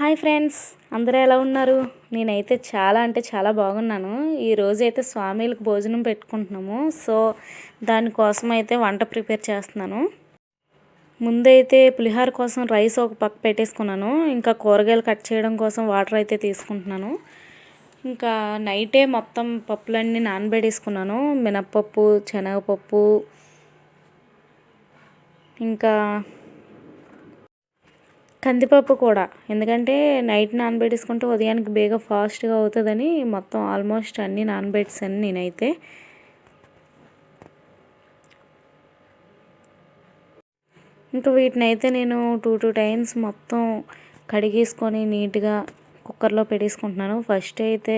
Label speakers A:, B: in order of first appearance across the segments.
A: Hi friends అందరూ ఎలా ఉన్నారు? నేనైతే చాలా అంటే చాలా బాగున్నాను. ఈరోజు అయితే స్వామిలకు భోజనం పెట్టుకుంటున్నాము. సో దానికోసం అయితే వంట ప్రిపేర్ చేస్తున్నాను. ముందైతే పులిహోర కోసం రైస్ ఒక పక్క పెట్టేసుకున్నాను. ఇంకా కూరగాయలు కట్ చేయడం కోసం వాటర్ అయితే తీసుకుంటున్నాను. ఇంకా నైటే మొత్తం పప్పులన్నీ నానబెట్టేసుకున్నాను. మినప్పప్పు శనగపప్పు ఇంకా కందిపప్పు కూడా. ఎందుకంటే నైట్ నానబెట్టేసుకుంటే ఉదయానికి బేగా ఫాస్ట్గా అవుతుందని మొత్తం ఆల్మోస్ట్ అన్నీ నానబెట్టేసాను నేనైతే. ఇంకా వీటిని అయితే నేను టూ టూ టైమ్స్ మొత్తం కడిగేసుకొని నీట్గా కుక్కర్లో పెట్టేసుకుంటున్నాను. ఫస్ట్ అయితే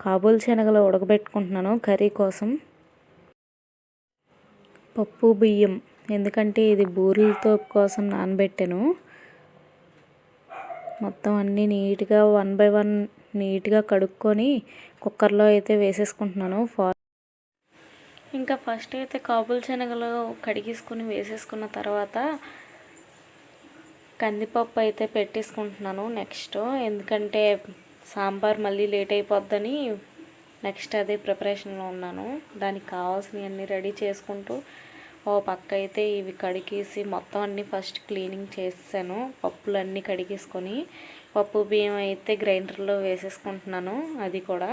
A: కాబూల్ శనగలు ఉడకబెట్టుకుంటున్నాను కర్రీ కోసం. పప్పు బియ్యం. ఎందుకంటే ఇది బూరెలతో కోసం నానబెట్టాను. మొత్తం అన్నీ నీట్గా వన్ బై వన్ నీట్గా కడుక్కొని కుక్కర్లో అయితే వేసేసుకుంటున్నాను. ఫా ఇంకా ఫస్ట్ అయితే కాబుల్ శనగలు కడిగేసుకొని వేసేసుకున్న తర్వాత కందిపప్పు అయితే పెట్టేసుకుంటున్నాను నెక్స్ట్. ఎందుకంటే సాంబార్ మళ్ళీ లేట్ అయిపోద్దని నెక్స్ట్ అదే ప్రిపరేషన్లో ఉన్నాను. దానికి కావాల్సినవన్నీ రెడీ చేసుకుంటూ ఓ పక్క అయితే ఇవి కడిగేసి మొత్తం అన్నీ ఫస్ట్ క్లీనింగ్ చేసాను పప్పులు అన్నీ కడిగేసుకొని పప్పు బియ్యం అయితే గ్రైండర్లో వేసేసుకుంటున్నాను అది కూడా.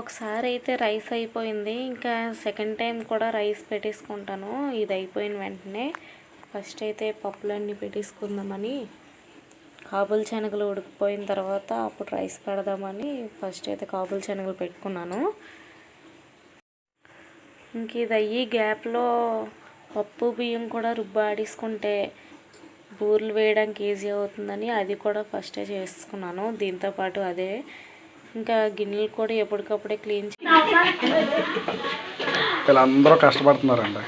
A: ఒకసారి అయితే రైస్ అయిపోయింది. ఇంకా సెకండ్ టైం కూడా రైస్ పెట్టేసుకుంటాను. ఇది అయిపోయిన వెంటనే ఫస్ట్ అయితే పప్పులన్నీ పెట్టేసుకుందామని కాబుల్ శనగలు ఉడికిపోయిన తర్వాత అప్పుడు రైస్ పెడదామని ఫస్ట్ అయితే కాబుల్ శనగలు పెట్టుకున్నాను. ఇంక ఇది అయ్యి గ్యాప్లో పప్పు బియ్యం కూడా రుబ్బాడేసుకుంటే బూరెలు వేయడానికి ఈజీ అవుతుందని అది కూడా ఫస్టే చేసుకున్నాను. దీంతోపాటు అదే ఇంకా గిన్నెలు కూడా ఎప్పటికప్పుడే క్లీన్
B: వీళ్ళందరూ కష్టపడుతున్నారండి.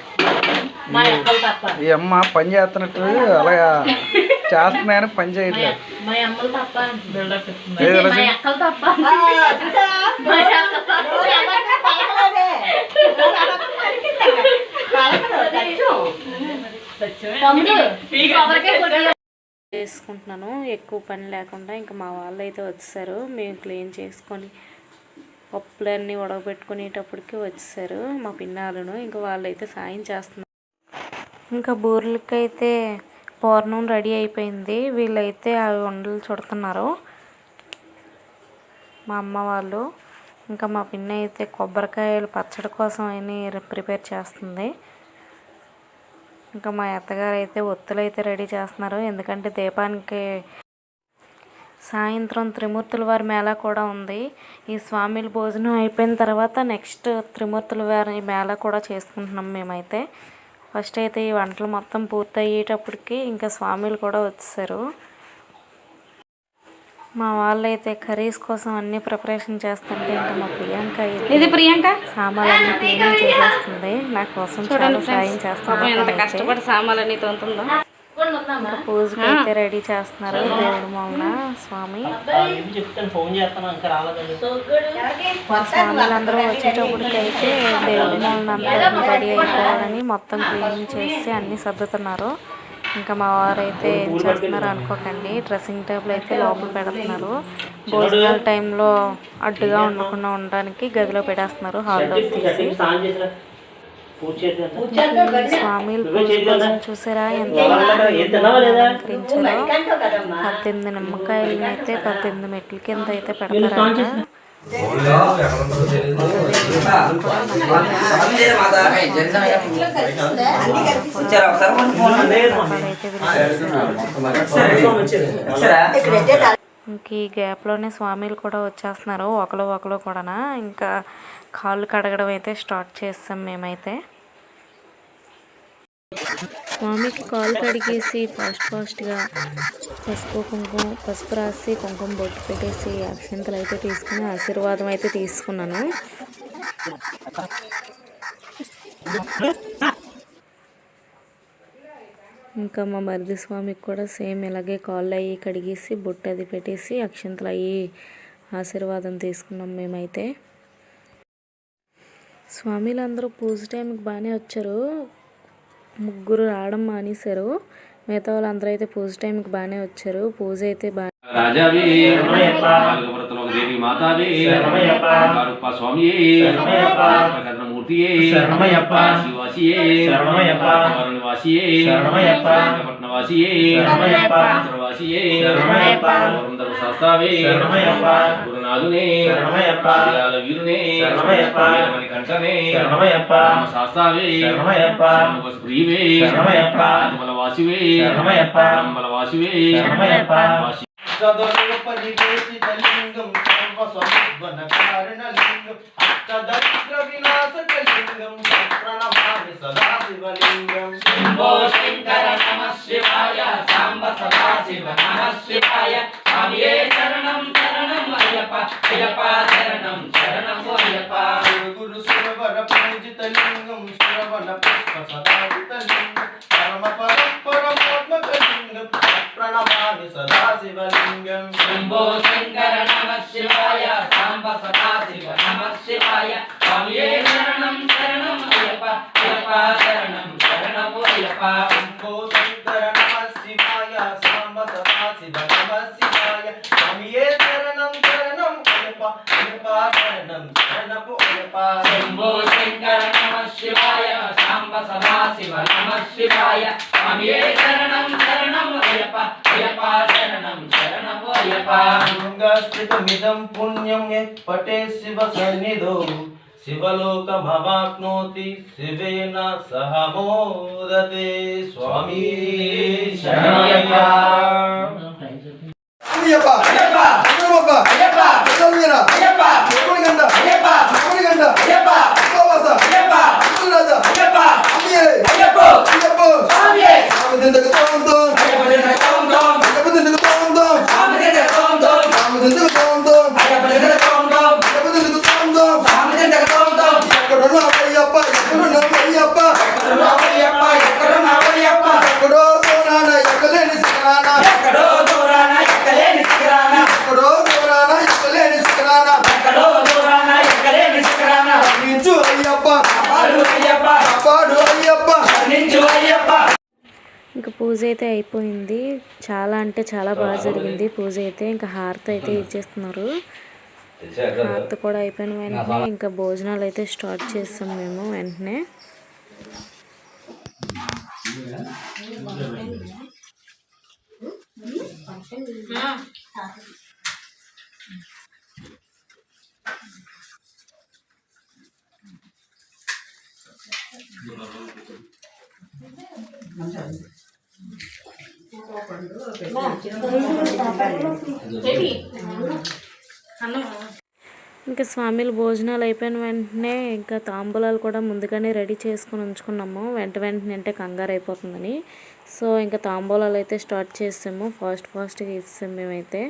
B: ఈ అమ్మ పని చేస్తున్నట్టు అలాగా చేస్తున్నాయని పని చేయట్లేదు ఇలా చెయ్యి?
A: చేసుకుంటున్నాను. ఎక్కువ పని లేకుండా ఇంకా మా వాళ్ళు అయితే వచ్చేసారు. మేము క్లీన్ చేసుకొని పప్పులన్నీ ఉడకబెట్టుకునేటప్పటికి వచ్చేసారు మా పిన్నాలను ఇంకా వాళ్ళు అయితే సాయం చేస్తున్నారు. ఇంకా బూరెలకి అయితే పూర్ణం రెడీ అయిపోయింది. వీళ్ళైతే అవి ఉండలు చుడుతున్నారు. మా అమ్మ వాళ్ళు ఇంకా మా పిన్న అయితే కొబ్బరికాయలు పచ్చడి కోసం అని ప్రిపేర్ చేస్తుంది. ఇంకా మా అత్తగారు అయితే ఒత్తులు అయితే రెడీ చేస్తున్నారు. ఎందుకంటే దీపానికి సాయంత్రం త్రిమూర్తుల వారి మేళా కూడా ఉంది. ఈ స్వామిల భోజనం అయిపోయిన తర్వాత నెక్స్ట్ త్రిమూర్తుల వారి మేళా కూడా చేసుకుంటున్నాం మేమైతే. ఫస్ట్ అయితే ఈ వంటలు మొత్తం పూర్తి అయ్యేటప్పటికి ఇంకా స్వామిలు కూడా వచ్చేసారు. మా వాళ్ళు అయితే కర్రీస్ కోసం అన్ని ప్రిపరేషన్ చేస్తుంటే ఇంకా మా ప్రియాంక
C: ఇది ప్రియాంక?
A: సామాన్లన్నీ క్లీనింగ్ చేసేస్తుంది. నా కోసం చాలా సాయం
C: కష్టపడి సామాన్లన్నీ తోముతుందో.
A: పూజకి అయితే రెడీ చేస్తున్నారు దేవుడు మొన్న స్వామి.
D: చేస్తాను
A: స్వాములందరూ వచ్చేటప్పటికి అయితే దేవుడి మొన్న అంతా రెడీ అయిపోవాలని మొత్తం క్లీనింగ్ చేసి అన్ని సర్దుతున్నారు. ఇంకా మా వారు అయితే ఏం చేస్తున్నారు అనుకోకండి. డ్రెస్సింగ్ టేబుల్ అయితే లోపల పెడుతున్నారు. భోజనాల టైంలో అడ్డుగా ఉండకుండా ఉండడానికి గదిలో పెట్టేస్తున్నారు హాల్లో తీసి. స్వామిల పూజ కోసం చూసారా? ఎంత అలంకరించారో? పద్దెనిమిది నిమ్మకాయలని అయితే పద్దెనిమిది మెట్ల కింద అయితే పెడతారంట. ఇంక ఈ గ్యాప్లోనే స్వామిలు కూడా వచ్చేస్తున్నారు. ఒకరు ఒకరు కూడా ఇంకా కాళ్ళు కడగడం అయితే స్టార్ట్ చేస్తాం మేమైతే. స్వామికి కాలు కడిగేసి ఫాస్ట్ ఫాస్ట్గా పసుపు కుంకుమ పసుపు రాసి కుంకుమ బొట్టు పెట్టేసి అక్షంతలు అయితే తీసుకుని ఆశీర్వాదం అయితే తీసుకున్నాను. ఇంకా మా మరిది స్వామికి కూడా సేమ్ ఇలాగే కాళ్ళు అయ్యి కడిగేసి బొట్టు అది పెట్టేసి అక్షంతలు అయ్యి ఆశీర్వాదం తీసుకున్నాం మేమైతే. స్వామిలు అందరూ పూజ టైంకి బాగానే వచ్చారు. ముగ్గురు రావడం మానేశారు. మిగతా వాళ్ళందరూ అయితే పూజ టైంకి బాగానే వచ్చారు. పూజ అయితే బాగా
C: రాజావే మాతావే. శివాసియే. పట్నవాసియే
D: శరణమయ్యప్ప.
C: వరుంధర శాస్త్రావే. గురునాథునే. వీరాల వీరునే. వీరమణి కంఠనే
D: శరణమయ్యప్ప.
C: శాస్త్రావే. ప్రియవే
D: శరణమయ్యప్ప.
C: వాసివే
D: శరణమయ్యప్ప.
C: వాసివే
D: శరణమయ్యప్ప.
C: వాసి
E: సదోపరివేశితలింగం సర్వసముద్వనకారణలింగం అష్టదరిద్రవినాశకలింగం ప్రణమామి సదా శివలింగం
F: శంభో శంకర నమ శివాయ సాంబ సదా శివ నమ శివాయ. స్వామియే శరణం శరణం అయ్యప్ప అయ్యప్ప శరణం శరణం అయ్యప్ప.
E: గురు సురవర పూజితలింగం సురవన పుష్ప సదాజితలింగం పరమ పరం ప్రణమామి సదా శివలింగం
F: శంభో శంకర నమ శివాయ సాంబ సదా శివ నమ శివాయ స్వామియే శరణం శరణం అయ్యప్ప అయ్యప్ప శరణం శరణం అయ్యప్ప
E: శంభో శంకర నమ శివాయ సాంబ సదా శివ నమ శివాయ స్వామియే శరణం శరణం అయ్యప్ప అయ్యప్ప శరణం శరణపు అయ్యప్ప
F: శంభో శంకర నమ శివాయ సాంబ సదా శివ నమ శివాయ స్వామియే శరణం శరణం అయ్యప్ప అయ్యప్ప శరణం శరణం అయ్యప్ప
E: శృంగస్థితమిదం పుణ్యం యత్ పటే శివ సన్నిధో శివలోకమవాప్నోతి శివేన సహ మోదతే స్వామి శరణయ్యప్ప
G: అయ్యప్ప అయ్యప్ప అయ్యప్ప అయ్యప్ప అయ్యప్ప అయ్యప్ప గండ అయ్యప్ప గండ
A: అయితే అయిపోయింది. చాలా అంటే చాలా బాగా జరిగింది. పూజ అయితే ఇంకా హారతి అయితే ఇచ్చేస్తున్నారు. హారతి కూడా అయిపోయిన వెంటనే ఇంకా భోజనాలు అయితే స్టార్ట్ చేస్తాం మేము వెంటనే. ఇంకా స్వామిలు భోజనాలు అయిపోయిన వెంటనే ఇంకా తాంబూలాలు కూడా ముందుగానే రెడీ చేసుకుని ఉంచుకున్నాము. వెంట వెంటనే అంటే కంగారు అయిపోతుందని. సో ఇంకా తాంబూలాలు అయితే స్టార్ట్ చేసాము. ఫాస్ట్ ఫాస్ట్గా ఇస్తాము మేమైతే.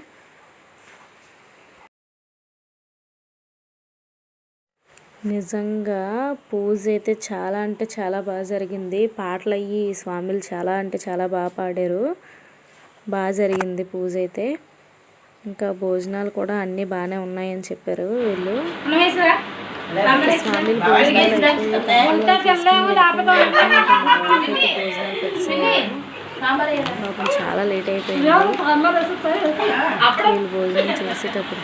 A: నిజంగా పూజ అయితే చాలా అంటే చాలా బాగా జరిగింది. పాటలు అయ్యి స్వామిలు చాలా అంటే చాలా బాగా పాడారు. బాగా జరిగింది పూజ అయితే. ఇంకా భోజనాలు కూడా అన్నీ బాగానే ఉన్నాయని చెప్పారు వీళ్ళు. ఇంకా స్వామిలు భోజనాలు భోజనాలు పెట్టేసాము. పాపం చాలా లేట్ అయిపోయింది. వీళ్ళు భోజనం చేసేటప్పటికి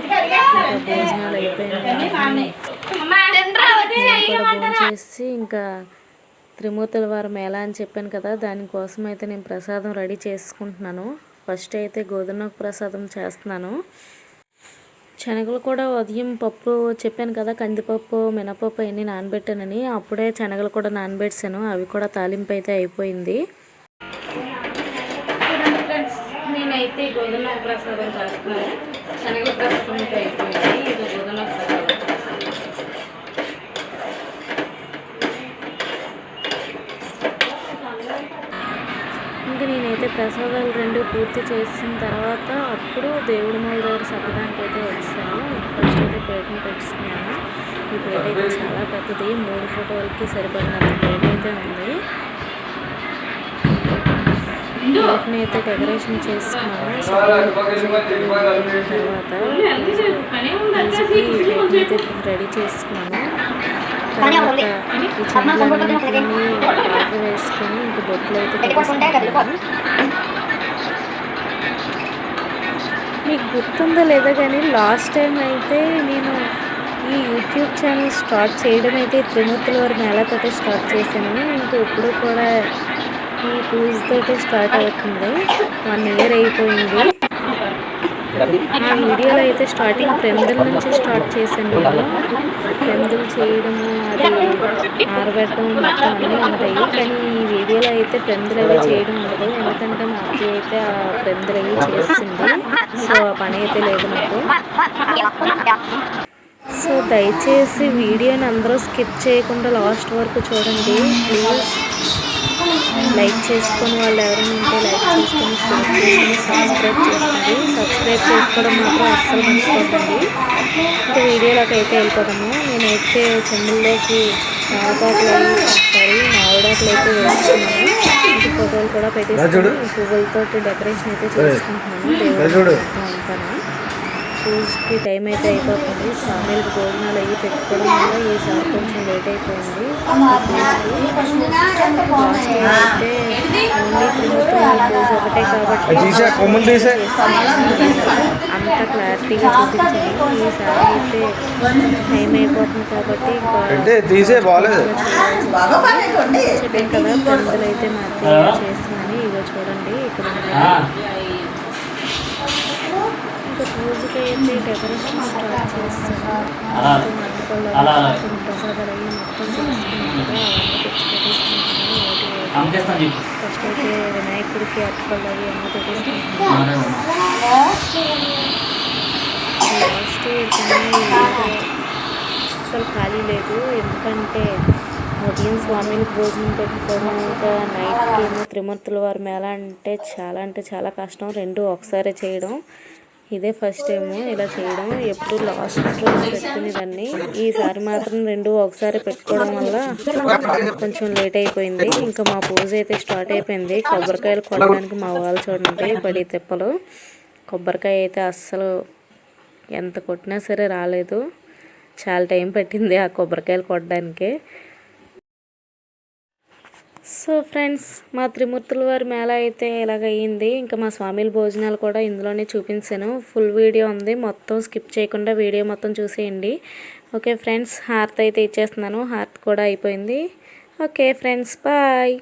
A: ఇంకా భోజనాలు కూడా భోజనం చేసి ఇంకా త్రిమూర్తుల వారం ఎలా అని చెప్పాను కదా దానికోసం అయితే నేను ప్రసాదం రెడీ చేసుకుంటున్నాను. ఫస్ట్ అయితే గోధుమ ప్రసాదం చేస్తున్నాను. శనగలు కూడా ఉదయం పప్పు చెప్పాను కదా కందిపప్పు మినపప్పు అన్నీ నానబెట్టానని. అప్పుడే శనగలు కూడా నానబెట్టాను అవి కూడా తాలింపు అయితే అయిపోయింది. నేనైతే గోధుమ ప్రసాదం చేస్తున్నాను. శనగల ప్రసాదం అయితే అయిపోయింది. ఇది గోధుమ ప్రసాదం ఇంకా నేనైతే ప్రసాదాలు రెండు పూర్తి చేసిన తర్వాత అప్పుడు దేవుడి మాల దగ్గర సత్తడానికి అయితే వచ్చాను ఫస్ట్ అయితే పేటను పెట్టుకున్నాను ఈ పేట అయితే చాలా పెద్దది. మూడు ఫోటోలకి సరిపడినంత పేట అయితే ఉంది. పేటని అయితే డెకరేషన్ చేసుకున్నాను. తర్వాత పూజకి ఈ పేటని అయితే రెడీ చేసుకున్నాను. తర్వాత ఈ చెంబులన్నింటినీ వాటర్ వేసుకొని ఇంక బొట్లు అయితే పెట్టేసుకుంటున్నాను. మీకు గుర్తుందో లేదో కానీ లాస్ట్ టైం అయితే నేను ఈ యూట్యూబ్ ఛానల్ స్టార్ట్ చేయడం అయితే త్రిమూర్తుల వారి మేళతోటే స్టార్ట్ చేశాను. ఇంకా ఇప్పుడు కూడా ఈ పూజతోటే స్టార్ట్ అవుతుంది. వన్ ఇయర్ అయిపోయింది. ఆ వీడియోలో అయితే స్టార్టింగ్ ప్రెమిదల నుంచి స్టార్ట్ చేశాను నేను. ప్రెమిదలు చేయడము అది ఆరబెట్టడం మొత్తం అన్నీ ఉంటాయి. కానీ ఈ వీడియోలో అయితే ప్రెమిదలు అవి చేయడం ఉండదు. ఎందుకంటే మా అత్తయ్య అయితే ఆ ప్రెమిదలు అవి చేస్తుంది. సో ఆ పని అయితే లేదు నాకు సో దయచేసి వీడియోని అందరూ స్కిప్ చేయకుండా లాస్ట్ వరకు చూడండి. ప్లీజ్. లైక్ చేసుకొని వాళ్ళు ఎవరైనా ఉంటే లైక్ చేసుకొని షేర్ చేసుకొని సబ్స్క్రైబ్ చేసుకోండి. సబ్స్క్రైబ్ చేసుకోవడం మాత్రం అస్సలు మర్చిపోకండి. ఇంకా వీడియోలోకి అయితే వెళ్ళిపోదాము. నేనైతే చెంబుల్లోకి మామిడాకులు సారీ మామిడాకులు అయితే వేస్తున్నాను. ఇంటి ఫోటోలు కూడా పెట్టేసుకుని పువ్వులతో డెకరేషన్ అయితే చేసుకుంటున్నాను. దేవుడు అంతాను పూజకి టైం అయితే అయిపోతుంది. స్వామికి భోజనాలు అవి పెట్టుకోవడం వల్ల ఈసారి కొంచెం లేట్ అయిపోయింది. అయితే ఓన్లీ పూజ ఒకటే కాబట్టి అంత క్లారిటీగా చూపించాను ఈసారి అయితే టైం అయిపోతుంది కాబట్టి చెప్పాను కదా పెద్దలు అయితే మా అత్తయ్య చేస్తుందని ఇగో చూడండి ఇక్కడ పూజకి అయితే డెకరేషన్ స్టార్ట్ చేస్తాను
D: అలా
A: మొత్తం
D: అలా అలా.
A: కొన్ని ప్రసాదాలు అవి మొత్తం చేసుకున్నాం కదా అవన్నీ తెచ్చి పెట్టేసుకుంటున్నాను ఒకటి ఒకటి.
D: అమ్మకేస్తాను చెప్పు.
A: ఫస్ట్ అయితే వినాయకుడికి అటుపళ్ళు అవి అన్నీ లాస్ట్ అస్సలు ఖాళీ లేదు. ఎందుకంటే ఉదయం స్వామికి భోజనం పెట్టుకోవడం ఇంకా నైట్కి ఏమో త్రిమూర్తుల వారి మేళ అంటే చాలా అంటే చాలా కష్టం. రెండు ఒకసారి చేయడం. ఇదే ఫస్ట్ టైము ఇలా చేయడం. ఎప్పుడు లాస్ట్ రోజు పెట్టుకునేదాన్ని ఈసారి మాత్రం రెండు ఒకసారి పెట్టుకోవడం వల్ల కొంచెం లేట్ అయిపోయింది. ఇంకా మా పూజ అయితే స్టార్ట్ అయిపోయింది. కొబ్బరికాయలు కొట్టడానికి మా వాళ్ళు చూడండి పడి తిప్పలు. కొబ్బరికాయ అయితే అస్సలు ఎంత కొట్టినా సరే రాలేదు. చాలా టైం పట్టింది ఆ కొబ్బరికాయలు కొట్టడానికి. సో ఫ్రెండ్స్ మా త్రిమూర్తుల వారి మేళ అయితే ఇలాగ అయ్యింది ఇంకా మా స్వామిల భోజనాలు కూడా ఇందులోనే చూపించాను. ఫుల్ వీడియో ఉంది. మొత్తం స్కిప్ చేయకుండా వీడియో మొత్తం చూసేయండి. ఓకే ఫ్రెండ్స్ హార్త్ అయితే ఇచ్చేస్తున్నాను. హార్త్ కూడా అయిపోయింది. Okay friends bye.